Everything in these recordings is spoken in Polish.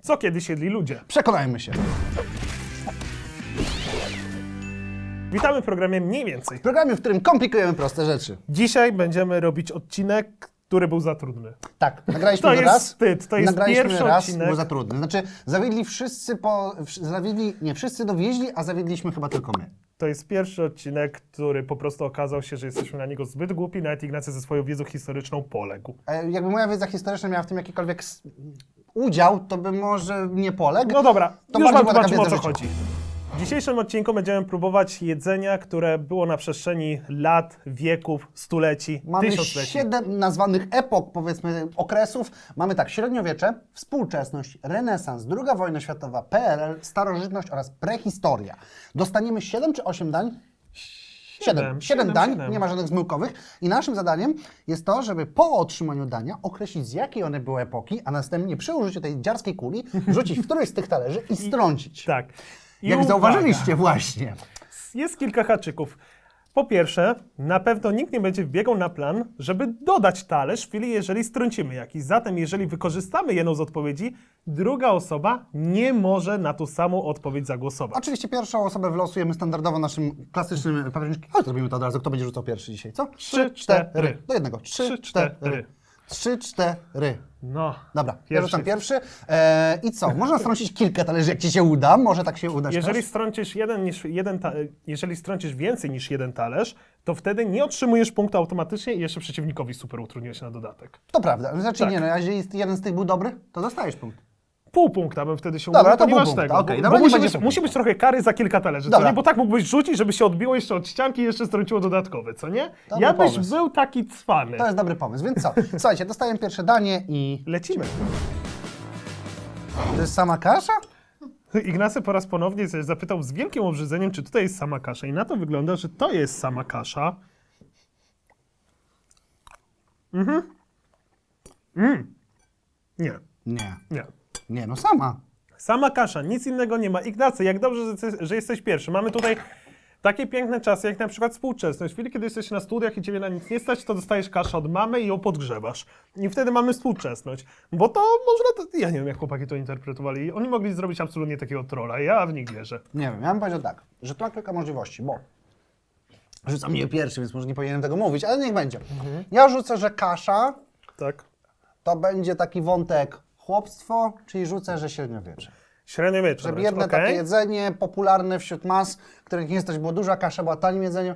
Co kiedyś jedli ludzie? Przekonajmy się. Witamy w programie Mniej Więcej. W programie, w którym komplikujemy proste rzeczy. Dzisiaj będziemy robić odcinek, który był za trudny. Tak, nagraliśmy To go jest raz. wstyd, to jest nagraliśmy pierwszy raz, odcinek. był za trudny. Znaczy, zawiedli wszyscy po... wsz- Zawiedli, nie, wszyscy dowieźli, a zawiedliśmy chyba tylko my. To jest pierwszy odcinek, który po prostu okazał się, że jesteśmy na niego zbyt głupi, nawet Ignacy ze swoją wiedzą historyczną poległ. E, Jakby moja wiedza historyczna miała w tym jakikolwiek s- udział, to by może nie poległ. No dobra, To już wam tłumaczymy o co chodzi. W dzisiejszym odcinku będziemy próbować jedzenia, które było na przestrzeni lat, wieków, stuleci, Mamy tysiącleci. siedem nazwanych epok, powiedzmy, okresów. Mamy tak, średniowiecze, współczesność, renesans, II wojna światowa, PRL, starożytność oraz prehistoria. Dostaniemy 7 czy 8 dań? Siedem. Siedem. Dań, siedem. nie ma żadnych zmyłkowych. I naszym zadaniem jest to, żeby po otrzymaniu dania określić, z jakiej one były epoki, a następnie przy użyciu tej dziarskiej kuli wrzucić w któryś z tych talerzy i strącić. Tak. I Jak uwaga, zauważyliście właśnie. Jest kilka haczyków. Po pierwsze, na pewno nikt nie będzie wbiegał na plan, żeby dodać talerz w chwili, jeżeli strącimy jakiś. Zatem, jeżeli wykorzystamy jedną z odpowiedzi, druga osoba nie może na tą samą odpowiedź zagłosować. Oczywiście pierwszą osobę wylosujemy standardowo naszym klasycznym papierniczkiem. Ale zrobimy to od razu. Kto będzie rzucał pierwszy dzisiaj, co? Trzy, cztery. Do jednego. Trzy, cztery. Trzy, cztery. No. Dobra, ja Pierwszy. rzucam pierwszy. E, I co? Można strącić kilka talerzy, jak ci się uda. Może tak się udać Jeżeli strącisz jeden niż jeden ta- jeżeli strącisz więcej niż jeden talerz, to wtedy nie otrzymujesz punktu automatycznie i jeszcze przeciwnikowi super utrudniłeś na dodatek. To prawda. Znaczy Tak. nie, no, jeżeli jeden z tych był dobry, to dostajesz punkt. Pół punkta bym wtedy się Dobra, udało, to pół ponieważ punkta, tego. okej, bo, dobra, bo nie musi, będzie być, pół musi być trochę kary za kilka talerzy, co Dobra. nie? Bo tak mógłbyś rzucić, żeby się odbiło jeszcze od ścianki i jeszcze strąciło dodatkowe, co nie? Dobry ja byś pomysł. był taki cwany. To jest dobry pomysł. Więc co? Słuchajcie, dostajemy pierwsze danie i... Lecimy. To jest sama kasza? Ignacy po raz ponownie zapytał z wielkim obrzydzeniem, czy tutaj jest sama kasza. I na to wygląda, że to jest sama kasza. Mhm. Mm. Nie, Nie. nie. Nie, no sama. Sama kasza, nic innego nie ma. Ignacy, jak dobrze, że, jesteś pierwszy. Mamy tutaj takie piękne czasy, jak na przykład współczesność. W chwili, kiedy jesteś na studiach i ciebie na nic nie stać, to dostajesz kaszę od mamy i ją podgrzewasz. I wtedy mamy współczesność. Bo to można, to, ja nie wiem, jak chłopaki to interpretowali. Oni mogli zrobić absolutnie takiego trolla. Ja w nich wierzę. Nie wiem, ja bym powiedział tak, że tu ma kilka możliwości, bo rzucam mnie pierwszy, więc może nie powinienem tego mówić, ale niech będzie. Ja rzucę, że kasza Tak. to będzie taki wątek chłopstwo, czyli rzucę, że średniowiecze. Średniowiecze. Że biedne okej. takie jedzenie, popularne wśród mas, których nie stać było duża kasza, była tanim jedzeniem.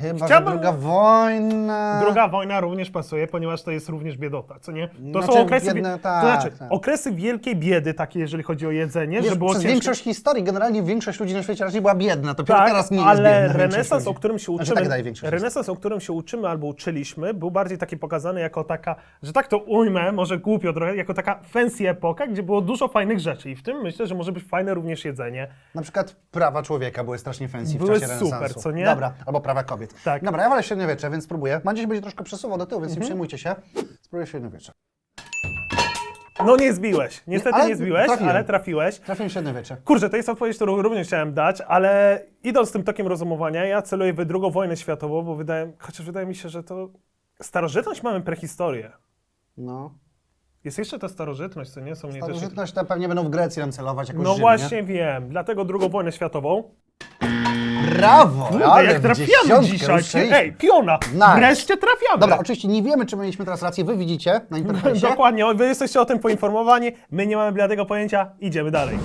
Chyba, Chciałbym- że druga wojna. Druga wojna również pasuje, ponieważ to jest również biedota, co nie? To Znaczy, są okresy, biedne, tak, to znaczy, tak. okresy wielkiej biedy, takie jeżeli chodzi o jedzenie, Wiesz, że było przez ciężko. większość historii, generalnie większość ludzi na świecie raczej była biedna, to Tak, teraz nie ale jest biedna. renesans, o którym się Znaczy, uczymy, tak daje większość renesans, o którym się uczymy albo uczyliśmy, był bardziej taki pokazany jako taka, że tak to ujmę, może głupio trochę, jako taka fancy epoka, gdzie było dużo fajnych rzeczy i w tym myślę, że może być fajne również jedzenie. Na przykład prawa człowieka były strasznie fancy Były w czasie super, renesansu. co nie? Dobra, albo prawa kobiet. Tak. Mhm. Dobra, ja wolę średniowiecze, więc spróbuję. Mam gdzieś będzie troszkę przesuwał do tyłu, więc nie przejmujcie się. Spróbuję średniowiecze. No nie zbiłeś, niestety ale nie zbiłeś, trafiłem. ale trafiłeś. Trafiłem średniowiecze. Kurczę, to jest odpowiedź, którą również chciałem dać, ale idąc tym tokiem rozumowania, ja celuję w drugą wojnę światową, bo wydaje, chociaż wydaje mi się, że to starożytność mamy prehistorię. No. Jest jeszcze ta starożytność, co nie? Są mnie też... Starożytność to pewnie będą w Grecji nam celować jakoś No Rzym, właśnie wiem, dlatego drugą wojnę światową. Brawo! Kurde, ale jak w trafiamy dziesiątkę dzisiaj. ruszyliśmy. Ej, piona! Nice. Wreszcie trafiamy! Dobra, oczywiście nie wiemy, czy mieliśmy teraz rację. Wy widzicie na interfejsie. Dokładnie, wy jesteście o tym poinformowani, my nie mamy bladego pojęcia, idziemy dalej.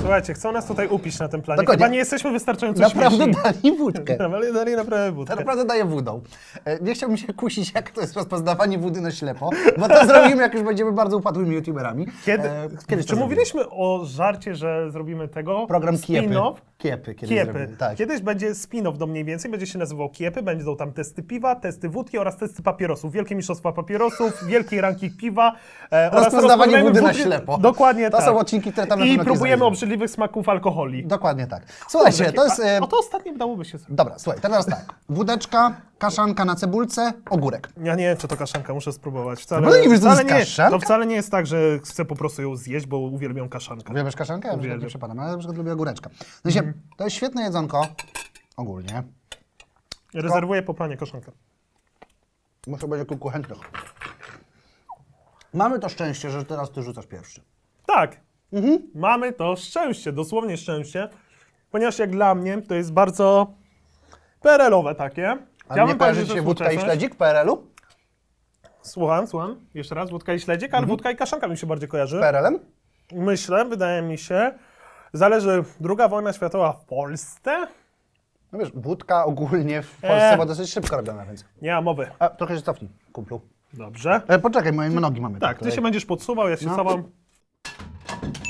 Słuchajcie, chcą nas tutaj upić na tym planie. Dokładnie. Chyba nie jesteśmy wystarczająco Naprawdę śmieszni. dali wódkę. Dali, dali naprawdę wódkę. To naprawdę daje wódą. E, Nie chciałbym się kusić, jak to jest rozpoznawanie wody na ślepo, bo to zrobimy, jak już będziemy bardzo upadłymi youtuberami. Kiedy, E, kiedyś to czy zrobimy. mówiliśmy o żarcie, że zrobimy tego? Program Kiepy. spin-off? Kiepy, kiedyś Kiepy. zrobimy, tak. Kiedyś będzie spin-off do mniej więcej, będzie się nazywał Kiepy, będą tam testy piwa, testy wódki oraz testy papierosów. Wielkie mistrzostwa papierosów, wielki ranking piwa. E, oraz Rozpoznawanie rozpoznajemy wody na ślepo. Dokładnie To tak. są odcinki, które tam na I pewno kiedyś próbujemy. Obrzydliwych smaków alkoholi. Dokładnie tak. Słuchajcie, to jest... E, A, o to ostatnie dałoby się zrobić. dobra, słuchaj, teraz tak. Wódeczka, kaszanka na cebulce, ogórek. Ja nie wiem, czy to kaszanka, muszę spróbować. Wcale, No bo nie wiesz, co to wcale jest nie, kaszanka? to wcale nie jest tak, że chcę po prostu ją zjeść, bo uwielbiam kaszankę. Uwielbiasz kaszankę? Ja na przykład Uwielbiam. nie przepadam, ale na przykład lubię ogóreczka. W sensie, Mhm. to jest świetne jedzonko, ogólnie. Rezerwuję po planie kaszankę. Muszę będzie kilku chętnych. Mamy to szczęście, że teraz ty rzucasz pierwszy. Tak. Mhm. Mamy to szczęście, dosłownie szczęście, ponieważ jak dla mnie to jest bardzo PRL-owe takie. A nie kojarzy powiedział, ci że się wódka i śledzik PRL-u? Słucham, słucham. Jeszcze raz, wódka i śledzik, Mhm. ale wódka i kaszanka mi się bardziej kojarzy. PRL-em? Myślę, wydaje mi się, zależy druga wojna światowa w Polsce. No wiesz, wódka ogólnie w Polsce E. była dosyć szybko robiona, więc... Nie ma mowy. A, trochę się cofnij, kumplu. Dobrze. E, poczekaj, moje nogi mamy. Tak, ty tutaj. się będziesz podsuwał, ja się No. Jest!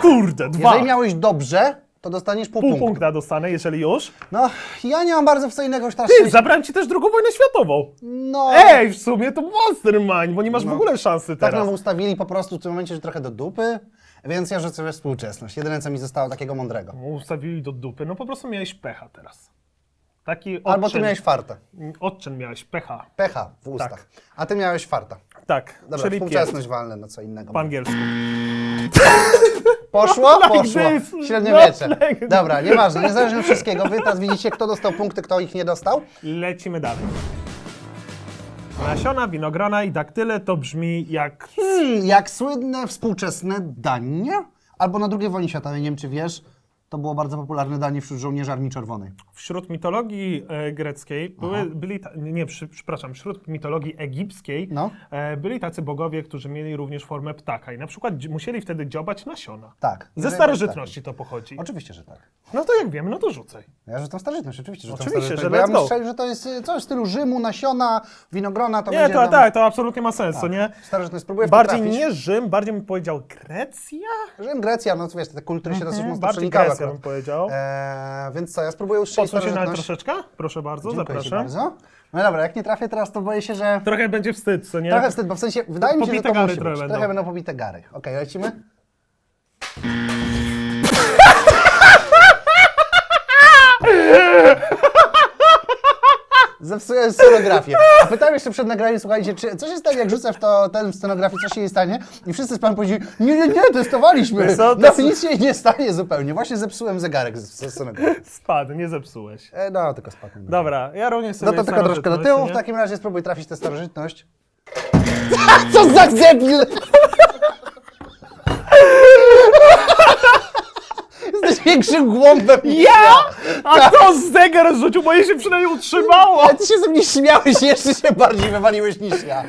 Kurde, dwa. Jeżeli miałeś dobrze, to dostaniesz pół, Pół punktu. punkta dostanę, jeżeli już. No, ja nie mam bardzo wstającego już teraz Ty, szczęścia. zabrałem ci też drugą wojnę światową. No, Ej, w sumie to mastermind, bo nie masz w No. ogóle szansy tak teraz. nam ustawili po prostu w tym momencie, że trochę do dupy, więc ja rzucę we współczesność. Jedyne, co mi zostało takiego mądrego. Ustawili do dupy, no po prostu miałeś pecha teraz. Taki odczyn. Albo ty miałeś farta. Odczyn miałeś, pecha. Pecha w ustach. Tak. A ty miałeś farta. Tak, Dobra, czyli współczesność walne na co innego. Po angielsku. Poszło? Like Poszło. this, Średniowiecze. not like- Dobra, nieważne, niezależnie od wszystkiego. Wy teraz widzicie, kto dostał punkty, kto ich nie dostał. Lecimy dalej. Nasiona, winogrona i daktyle to brzmi jak... Hmm, jak słynne współczesne danie, albo na II wojnie światowej, nie wiem czy wiesz, to było bardzo popularne danie wśród żołnierzy Armii Czerwonej. Wśród mitologii e, greckiej były, byli, ta, nie, przy, przepraszam, wśród mitologii egipskiej No. e, byli tacy bogowie, którzy mieli również formę ptaka i na przykład dzi- musieli wtedy dziobać nasiona. Tak. Ze starożytności to pochodzi. tak. Oczywiście, że tak. No to jak wiemy, no to rzucaj. Ja rzucam starożytność, oczywiście, że Oczywiście, starożytność, że bo ja let's bym go. strzelił, że to jest y, coś w stylu Rzymu, nasiona, winogrona, to Nie, będzie... to tak, to absolutnie ma sens, co nie? Starożytność, spróbuję w Bardziej trafić. nie Rzym, bardziej bym powiedział Grecja? Rzym, Grecja, no to wiesz, te kultury się dosyć Mhm, mocno bardziej przenikały Grecja akurat. bym powiedział. Eee, więc co, ja spróbuję ustrzelić Podsuń się na starożytność. troszeczkę? Proszę bardzo, Dziękuję zapraszam. bardzo. No dobra, jak nie trafię teraz, to boję się, że... Trochę będzie wstyd, co nie? Trochę wstyd, bo w sensie, wydaje mi się, że to gary musi trochę być. będą. Trochę będą pobite gary. Okej, lecimy? Zepsułem scenografię. A pytałem jeszcze przed nagraniem, słuchajcie, czy co się stanie, jak rzucę w to ten scenografię, co się jej stanie? I wszyscy z panem powiedzieli, nie, nie, nie, testowaliśmy. Co, to No nic się nie stanie zupełnie. Właśnie zepsułem zegarek z- ze scenografii. Spadł, nie zepsułeś. E, no, tylko spadł. Dobra, ja również sobie No to tylko troszkę do tyłu, w takim razie spróbuj trafić tę starożytność. Co za debil! Jesteś większym głąbem Ja? A to zegar rzucił, bo jej się przynajmniej utrzymało. Ale ty się ze mnie śmiałeś jeszcze się bardziej wywaliłeś niż ja.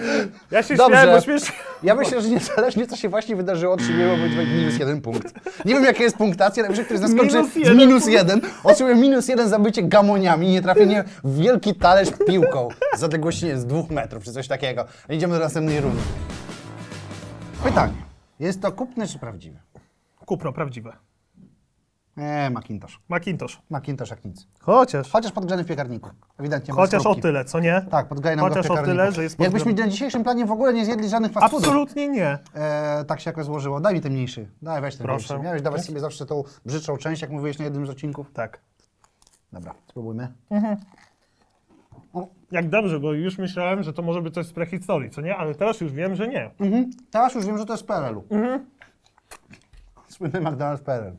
Ja się Dobrze. śmiałem, bo śmiesznie... Ja myślę, że niezależnie co się właśnie wydarzyło, otrzymujemy minus jeden punkt. Nie wiem jaka jest punktacja, ale ktoś nas skończy Minus z jeden minus punkt. jeden. Minus jeden za bycie gamoniami, nie trafienie w wielki talerz piłką z odległości nie wiem, z dwóch metrów czy coś takiego. Idziemy do następnej rundy. Pytanie. Jest to kupne czy prawdziwe? Kupno, prawdziwe. Eee, Macintosh. Macintosh. Macintosh jak nic. Chociaż. Chociaż podgrzany w piekarniku. Ewidentnie. bez Chociaż o tyle, co nie? Tak, w Chociaż o tyle, że jest Jakbyśmy podgrzany. na dzisiejszym planie w ogóle nie zjedli żadnych fast foodów. Absolutnie nie. E, tak się jakoś złożyło. Daj mi ten mniejszy. Daj, weź ten Proszę. mniejszy. Miałeś dawać sobie zawsze tą brzydszą część, jak mówiłeś na jednym z odcinków. Tak. Dobra, spróbujmy. Jak dobrze, bo już myślałem, że to może być coś z prehistorii, co nie? Ale teraz już wiem, że nie. Mhm. Teraz już wiem, że to jest PRL-u. Słynny McDonald's PRL.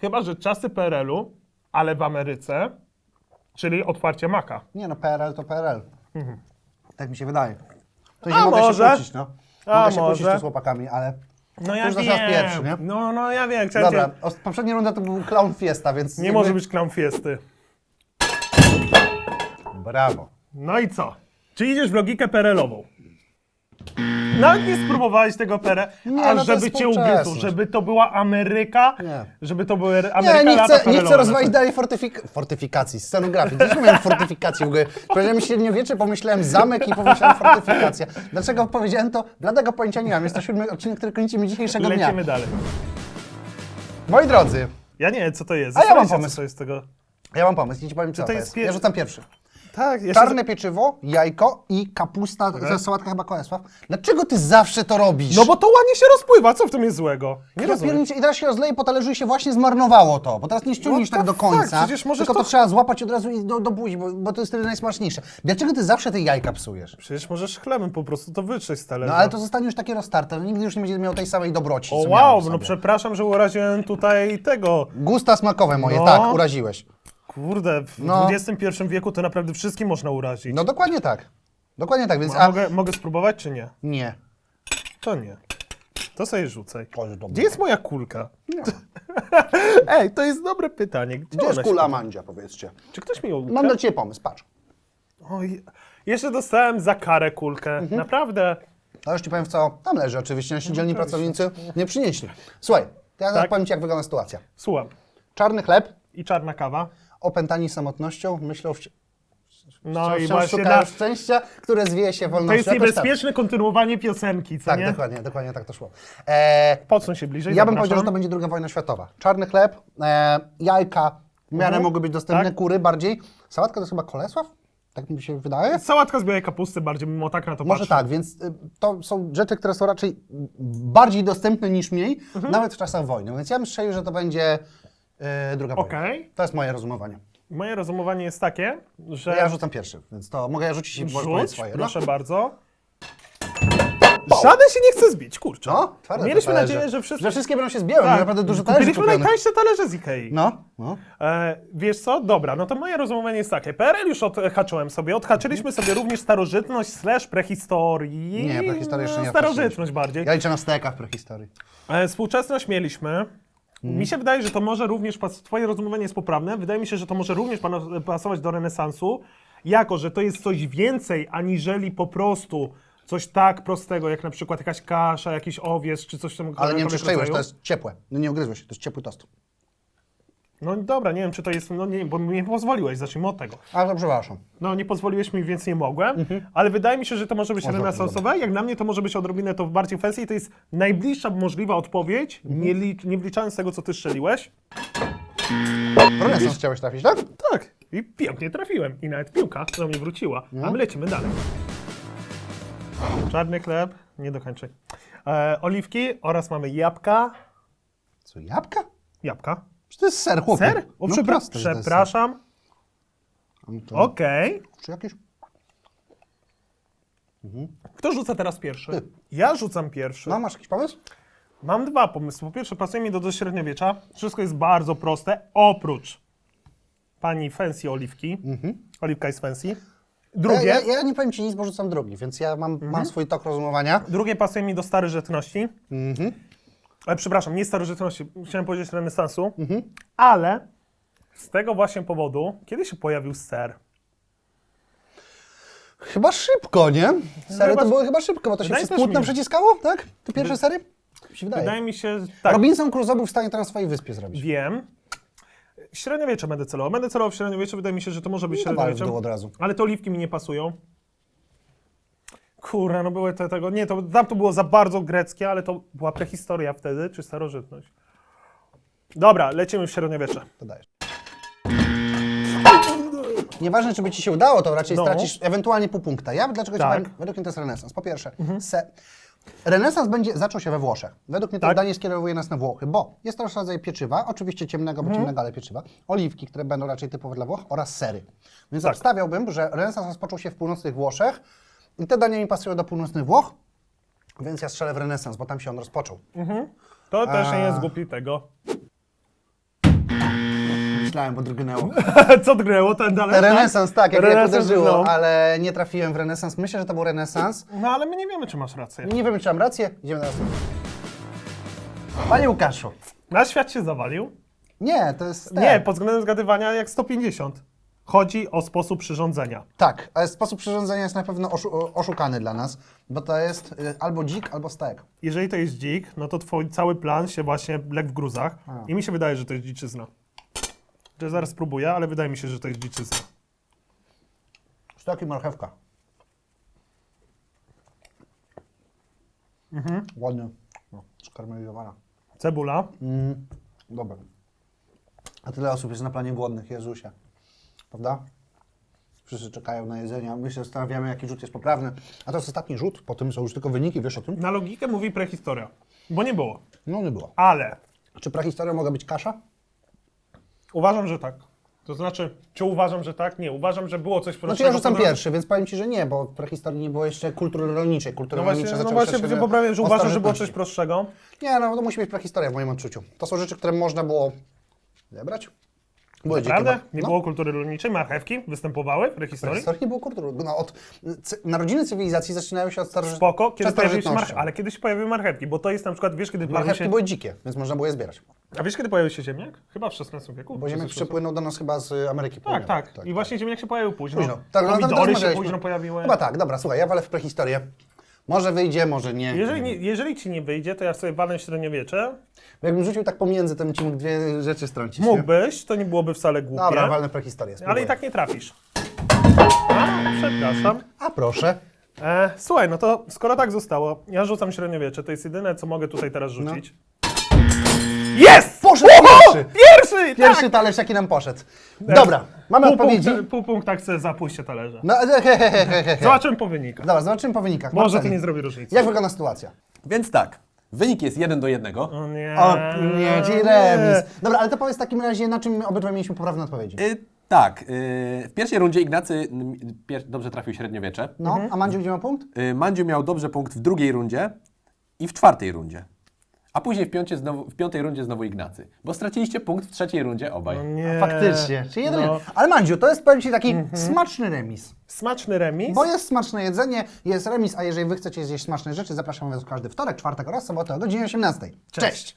Chyba, że czasy PRL-u, ale w Ameryce, czyli otwarcie maka. Nie no, PRL to PRL. Tak mi się wydaje. To A się mogę może? się kłócić, no. A Mogę się kłócić może? tu z chłopakami, ale... No To ja już wiem. pierwszy, nie? No, no ja wiem. Chciałem Dobra, cię... poprzednia runda to był Clown Fiesta, więc... Nie jakby- może być clown fiesty. Brawo. No i co? Czy idziesz w logikę PRL-ową? Nawet nie spróbowałeś tego Nie, a no to żeby cię ugryzł, współczesność. żeby to była Ameryka, Nie. żeby to były Ameryka Nie, nie lata chcę, nie chcę rozwalić dalej fortyfik fortyfikacji, scenografii. Też miałem fortyfikację w ogóle. Powiedziałem średniowiecze, pomyślałem zamek i pomyślałem fortyfikacja. Dlaczego powiedziałem to? Dlatego pojęcia nie mam. Jest to siódmy odcinek, który kończymy dzisiejszego dnia. Lecimy dalej. Moi drodzy, Ja nie wiem, co to jest. A ja mam Zastanawiam się, pomysł. co to jest tego. ja mam pomysł, i ci powiem co to to jest jest. pier- Ja rzucam pierwszy. Tak, jeszcze Czarne pieczywo, jajko i kapusta, ze sałatka chyba Kolesław. Dlaczego ty zawsze to robisz? No bo to ładnie się rozpływa, co w tym jest złego? Nie Ja rozumiem. pierniczę, I teraz się rozleje po talerzu i się właśnie zmarnowało to, bo teraz nie ściągniesz What tak do końca? Przecież możesz tylko to... to- trzeba złapać od razu i do, do buzi, bo, bo to jest wtedy najsmaczniejsze. Dlaczego ty zawsze te jajka psujesz? Przecież możesz chlebem po prostu to wytrzeć z talerza. No ale to zostanie już takie roztarte, no, nigdy już nie będzie miał tej samej dobroci, O co wow, w no sobie. przepraszam, że uraziłem tutaj tego. Gusta smakowe moje, No. tak, uraziłeś. Kurde, w No. XXI wieku to naprawdę wszystkim można urazić. No dokładnie tak. Dokładnie tak, więc... A mogę, mogę spróbować, czy nie? Nie. To nie. To sobie rzucaj. To jest dobre. Gdzie jest moja kulka? Ej, to jest dobre pytanie. Gdzie, Gdzie jest ona się- kula Mandzia, powiedzcie? Czy ktoś mi ją Mam dla Ciebie pomysł, patrz. Oj, jeszcze dostałem za karę kulkę. Mhm. Naprawdę. A już Ci powiem w co, tam leży oczywiście, nasi dzielni pracownicy nie przynieśli. Słuchaj, to ja Tak. powiem Ci jak wygląda sytuacja. Słucham. Czarny chleb, I czarna kawa. Opętani samotnością, myślą, wci- No i właśnie na, szczęścia, które zwieje się to wolnością. jest Jakoś tak. niebezpieczne kontynuowanie piosenki, co Tak, nie? dokładnie, dokładnie tak to szło. E, Podsuń się bliżej, ja bym zapraszam. powiedział, że to będzie druga wojna światowa. Czarny chleb, e, jajka, w miarę Mhm. mogły być dostępne, Tak. kury bardziej. Sałatka to jest chyba Kolesław? Tak mi się wydaje. Sałatka z białej kapusty bardziej, mimo tak na to Może patrzę. tak, więc y, to są rzeczy, które są raczej bardziej dostępne niż mniej, Mhm. nawet w czasach wojny. Więc ja bym strzelił, że to będzie y, druga. Okej. To jest moje rozumowanie. Moje rozumowanie jest takie, że... Ja rzucam pierwszy, więc to mogę ja rzucić i możesz powiedzieć Rzuć, swoje. no? proszę bardzo. Żaden się nie chce zbić, kurczę. No, twarde te Mieliśmy talerze. nadzieję, że wszyscy... Że wszystkie będą się zbiły, tak. naprawdę dużo talerzy Kupiliśmy kupionych. najtańsze talerze z Ikei. No, no. E, wiesz co? Dobra, no to moje rozumowanie jest takie. PRL już odhaczyłem sobie. Odhaczyliśmy sobie również starożytność slash prehistorii. Nie, prehistorię jeszcze nie Starożytność bardziej. Ja liczę na stekach prehistorii. E, współczesność mieliśmy. Mi się wydaje, że to może również, pas- twoje rozumowanie jest poprawne, wydaje mi się, że to może również pana- pasować do renesansu, jako, że to jest coś więcej, aniżeli po prostu coś tak prostego, jak na przykład jakaś kasza, jakiś owiec, czy coś tam Ale nie wiem, czy to jest ciepłe. No nie ugryzłeś, to jest ciepły tost. No dobra, nie wiem, czy to jest, no nie, bo mi nie pozwoliłeś, zacznijmy od tego. A to przepraszam. No nie pozwoliłeś mi, więc nie mogłem, ale wydaje mi się, że to może być Może renesansowe. Jak na mnie to może być odrobinę to bardziej fancy i to jest najbliższa możliwa odpowiedź, nie, licz, nie wliczając tego, co ty strzeliłeś. Renesans chciałeś trafić, tak? Tak. I pięknie trafiłem. I nawet piłka do mnie wróciła. No. A my lecimy dalej. Czarny chleb, nie dokończę. E, oliwki oraz mamy jabłka. Co, jabłka? Jabłka. Czy to jest ser, chłopie? Ser? O, no przepra- proste, że to jest ser. przepraszam. To- Okej. Czy jakieś? Kto rzuca teraz pierwszy? Ty. Ja rzucam pierwszy. No, masz jakiś pomysł? Mam dwa pomysły. Po pierwsze, pasuje mi do, do średniowiecza. Wszystko jest bardzo proste, oprócz pani fancy oliwki. Oliwka jest fancy. Drugie, Ja, ja, ja nie powiem ci nic, bo rzucam drugi, więc ja mam, mam swój tok rozumowania. drugie pasuje mi do starożytności. Ale przepraszam, nie starożytności, chciałem powiedzieć renesansu. Ale z tego właśnie powodu, kiedy się pojawił ser? Chyba szybko, nie? Sery to było chyba szybko, bo to się przez płótno mi. przeciskało, tak? Te pierwsze sery? Się wydaje. Wydaje mi się, tak, Robinson Crusoe był w stanie to na swojej wyspie zrobić. wiem. Średniowiecze będę celował. Będę celował w średniowiecze, wydaje mi się, że to może być No średniowiecze. od razu. Ale te oliwki mi nie pasują. Kurwa, no były te tego. Nie, to tam to było za bardzo greckie, ale to była prehistoria wtedy, czy starożytność. Dobra, lecimy w średniowiecze. To dajesz. Nieważne, czy by ci się udało, to raczej No. stracisz ewentualnie pół punkta. Ja dlaczego Tak. ci powiem, według mnie to jest renesans. Po pierwsze, se... renesans będzie, zaczął się we Włoszech. Według mnie to Tak. zdanie skierowuje nas na Włochy, bo jest to rodzaj pieczywa, oczywiście ciemnego, bo ciemnego, ale pieczywa, oliwki, które będą raczej typowe dla Włoch oraz sery. Więc Tak. obstawiałbym, że renesans rozpoczął się w północnych Włoszech i te dania mi pasują do północnych Włoch, więc ja strzelę w renesans, bo tam się on rozpoczął. To też nie jest głupi tego. Myślałem, bo drgnęło. Co drgnęło ten dalej? Renesans, tak, jak mnie Renesans, uderzyło, no. ale nie trafiłem w renesans. Myślę, że to był renesans. No ale my nie wiemy, czy masz rację. Nie wiem, czy mam rację. Idziemy teraz. Panie Łukaszu. Nasz świat się zawalił. Nie, to jest... Nie, ten. pod względem zgadywania jak 150. Chodzi o sposób przyrządzenia. Tak, ale sposób przyrządzenia jest na pewno oszu oszukany dla nas, bo to jest y, albo dzik, albo stek. Jeżeli to jest dzik, no to twój cały plan się właśnie legł w gruzach. I mi się wydaje, że to jest dziczyzna. Że zaraz spróbuję, ale wydaje mi się, że to jest dziczyzna. Stek i marchewka. Mhm. Ładnie. No, skarmelizowana. Cebula. Mm, dobra. A tyle osób jest na planie głodnych, Jezusie. Prawda? Wszyscy czekają na jedzenie, a my się zastanawiamy, jaki rzut jest poprawny. A to jest ostatni rzut, po tym są już tylko wyniki, wiesz o tym? Na logikę mówi prehistoria. Bo nie było. No nie było. Ale Czy prahistoria mogła być kasza? uważam, że tak. To znaczy, czy uważam, że tak? Nie, uważam, że było coś Znaczy ja rzucam co- pierwszy, więc powiem Ci, że nie, bo w prehistorii nie było jeszcze kultury rolniczej. Kultury No właśnie, rolnicze no zaczęły właśnie się się poprawiam, że od uważam, że było coś starożytności. prostszego. Nie, no to musi być prehistoria w moim odczuciu. To są rzeczy, które można było zebrać, Były dzikie Prawda? ma- Nie no. było kultury rolniczej, marchewki występowały w prehistorii? Historii nie było kultury. No, od, cy, narodziny cywilizacji zaczynają się od starożytności. Spoko, kiedy pojawiły się march- ale kiedyś się pojawiły marchewki, bo to jest na przykład, wiesz kiedy Marchewki się... były dzikie, więc można było je zbierać. A wiesz kiedy pojawił się ziemniak? Chyba w XVI wieku. Bo ziemniak przypłynął do nas chyba z Ameryki Tak, Południowej. tak, I właśnie ziemniak się pojawił późno. Późno. Tak, no, Pomidory się rozmawialiśmy. późno pojawiły. Chyba tak, dobra, słuchaj, ja walę w prehistorię. Może wyjdzie, może nie. Jeżeli, nie, jeżeli ci nie wyjdzie, to ja sobie walę średniowiecze. Jakbym rzucił tak pomiędzy, to bym ci mógł dwie rzeczy strącić. nie? Mógłbyś, to nie byłoby wcale głupie. Dobra, walnę prehistorię. ale spróbuję. i tak nie trafisz. A, przepraszam. A proszę. E, słuchaj, no to skoro tak zostało, ja rzucam średniowiecze, to jest jedyne, co mogę tutaj teraz rzucić. Jest! Poszedł pierwszy! Pierwszy! Pierwszy tak! talerz, jaki nam poszedł. Dobra, mamy Pół odpowiedzi. Punkta, pół punkta chcę za pójście talerza. No, he, he, he, he, he. Zobaczymy po wynikach. Dobra, zobaczymy po wynikach. Może to Marceli, nie zrobi różnicy. Jak wygląda sytuacja? Więc tak, wynik jest 1 do 1. O nie. O, nie, czyli remis. Dobra, ale to powiedz w takim razie, na czym obydwaj mieliśmy poprawne odpowiedzi. Y, tak, y, w pierwszej rundzie Ignacy pier- dobrze trafił średniowiecze. No, Mhm. a Mandziu gdzie ma punkt? Y, Mandziu miał dobrze punkt w drugiej rundzie i w czwartej rundzie. A później w, piącie znowu, w piątej rundzie znowu Ignacy. Bo straciliście punkt w trzeciej rundzie obaj. O nie. Faktycznie, czyli jeden. No. Ale Mandziu, to jest powiem Ci taki smaczny remis. Smaczny remis. Bo jest smaczne jedzenie, jest remis, a jeżeli Wy chcecie zjeść smaczne rzeczy, zapraszam Was każdy wtorek, czwartek oraz sobotę o godzinie 18. Cześć.